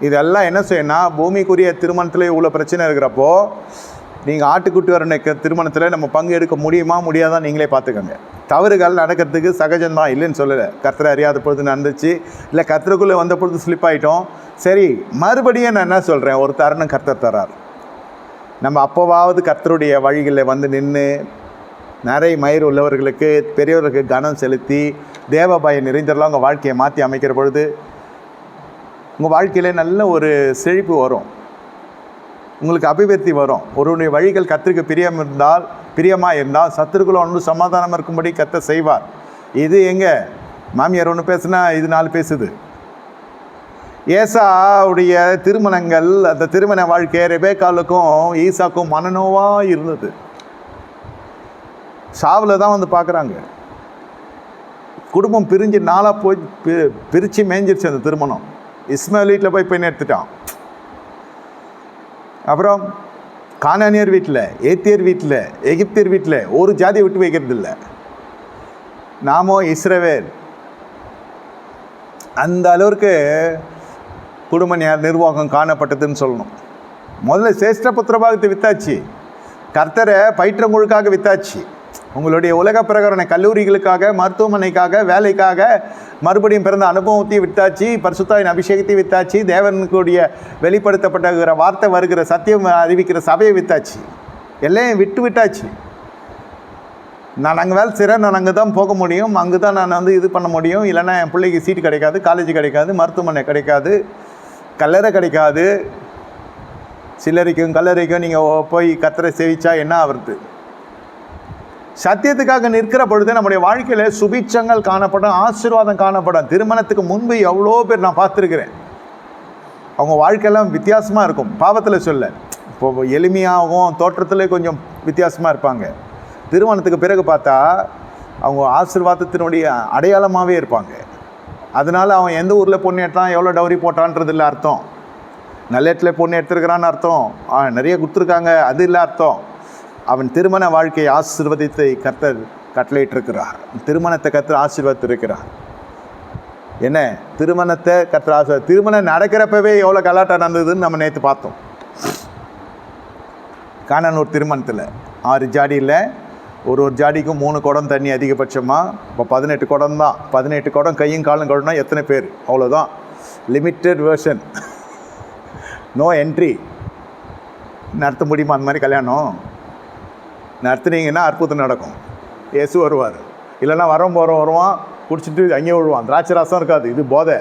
இதெல்லாம் என்ன செய்யணும்னா பூமிக்குரிய திருமணத்தில் இவ்வளோ பிரச்சனை இருக்கிறப்போ நீங்கள் ஆட்டுக்குட்டி வர திருமணத்தில் நம்ம பங்கு எடுக்க முடியுமா முடியாதா நீங்களே பார்த்துக்கோங்க. தவறுகள் நடக்கிறதுக்கு சகஜம்தான் இல்லைன்னு சொல்லலை. கர்த்தரை அறியாத பொழுது நடந்துச்சு. இல்லை கர்த்தருக்குள்ளே வந்த பொழுது ஸ்லிப் ஆகிட்டோம் சரி மறுபடியும் நான் என்ன சொல்கிறேன் ஒரு தருணம் கர்த்தர் தரார் நம்ம அப்போவாவது கர்த்தருடைய வழிகளில் வந்து நின்று நிறைய மயிர் உள்ளவர்களுக்கு பெரியவர்களுக்கு கனம் செலுத்தி தேவபாய பயம் அவங்க வாழ்க்கையை மாற்றி அமைக்கிற பொழுது உங்கள் வாழ்க்கையில் நல்ல ஒரு செழிப்பு வரும். உங்களுக்கு அபிவிருத்தி வரும். ஒருவனுடைய வழிகள் கத்திற்கு பிரியம் இருந்தால் பிரியமாக இருந்தால் சத்துருக்குள்ள ஒன்று சமாதானம் இருக்கும்படி கத்த செய்வார். இது எங்கே? மாமியார் ஒன்று பேசுனா இது நாலு பேசுது. ஏசாவுடைய திருமணங்கள் அந்த திருமண வாழ்க்கை ரெபேக்காலுக்கும் ஈசாக்கும் மனநோவாக இருந்தது. சாவில் தான் வந்து பார்க்குறாங்க குடும்பம் பிரிஞ்சு நாளாக போய் பி பிரித்து மேய்ஞ்சிருச்சு அந்த திருமணம். இஸ்மாயில் வீட்டில் போய் பெண் எடுத்துட்டான். அப்புறம் கானானியர் வீட்டில் ஏத்தியர் வீட்டில் எகிப்தியர் வீட்டில் ஒரு ஜாதியை விட்டு வைக்கிறது இல்லை நாமோ இஸ்ரவேல். அந்த அளவிற்கு குடும்ப நிர்வாகம் காணப்பட்டதுன்னு சொல்லணும். முதல்ல சேஷ்ட புத்திரபாகத்தை வித்தாச்சு. கர்த்தரை பயிற்றங்களுக்காக வித்தாச்சு. உங்களுடைய உலக பிரகரண கல்லூரிகளுக்காக மருத்துவமனைக்காக வேலைக்காக மறுபடியும் பிறந்த அனுபவத்தையும் வித்தாச்சு பரிசுத்தாயின் அபிஷேகத்தை வித்தாச்சு தேவனுக்குடைய வெளிப்படுத்தப்பட்ட வார்த்தை வருகிற சத்தியம் அறிவிக்கிற சபையை வித்தாச்சு எல்லாம் விட்டு விட்டாச்சு. நான் அங்கே வேலை செய்கிறேன் நான் அங்கே தான் போக முடியும் அங்கே தான் நான் வந்து இது பண்ண முடியும். இல்லைன்னா என் பிள்ளைக்கு சீட் கிடைக்காது காலேஜ் கிடைக்காது மருத்துவமனை கிடைக்காது கல்லறை கிடைக்காது. சில்லறைக்கும் கல்லறைக்கும் நீங்கள் போய் கத்தரை சேவிச்சா என்ன ஆகுறது சத்தியத்துக்காக நிற்கிற பொழுது நம்முடைய வாழ்க்கையில் சுபிச்சங்கள் காணப்படும் ஆசீர்வாதம் காணப்படும். திருமணத்துக்கு முன்பு எவ்வளோ பேர் நான் பார்த்துருக்குறேன். அவங்க வாழ்க்கையெல்லாம் வித்தியாசமாக இருக்கும். பாவத்தில் சொல்ல இப்போ எளிமையாகவும் தோற்றத்தில் கொஞ்சம் வித்தியாசமாக இருப்பாங்க. திருமணத்துக்கு பிறகு பார்த்தா அவங்க ஆசீர்வாதத்தினுடைய அடையாளமாகவே இருப்பாங்க. அதனால அவன் எந்த ஊரில் பொண்ணு எடுத்தான் எவ்வளோ டவுரி போட்டான்றது இல்லை அர்த்தம். நல்ல இடத்துல பொண்ணு எடுத்திருக்கிறான்னு அர்த்தம். ஆ, நிறைய கொடுத்துருக்காங்க அது இல்லை அர்த்தம். அவன் திருமண வாழ்க்கையை ஆசீர்வதித்தை கர்த்தர் கட்டளையிட்டிருக்கிறார். திருமணத்தை கர்த்தர் ஆசீர்வதித்திருக்கிறார். என்ன? திருமணத்தை கர்த்தர் ஆசீர்வ திருமணம் நடக்கிறப்பவே எவ்வளோ கலாட்டம் நடந்ததுன்னு நம்ம நேற்று பார்த்தோம். காணனூர் திருமணத்தில் ஆறு ஜாடியில் ஒரு ஒரு ஜாடிக்கும் மூணு குடம் தண்ணி அதிகபட்சமாக இப்போ பதினெட்டு குடம் தான். பதினெட்டு குடம் கையும் காலும் குடம்னா எத்தனை பேர்? அவ்வளோதான் லிமிட்டட் வேர்ஷன் நோ என்ட்ரி நடத்த முடியுமா அந்த மாதிரி கல்யாணம்? நடத்துனீங்கன்னா அற்புதம் நடக்கும். இயேசு வருவார். இல்லைன்னா வரோம் போகிறோம் வருவான் குடிச்சிட்டு அங்கேயே விழுவான். திராட்சை ரசம் இருக்காது. இது போதை.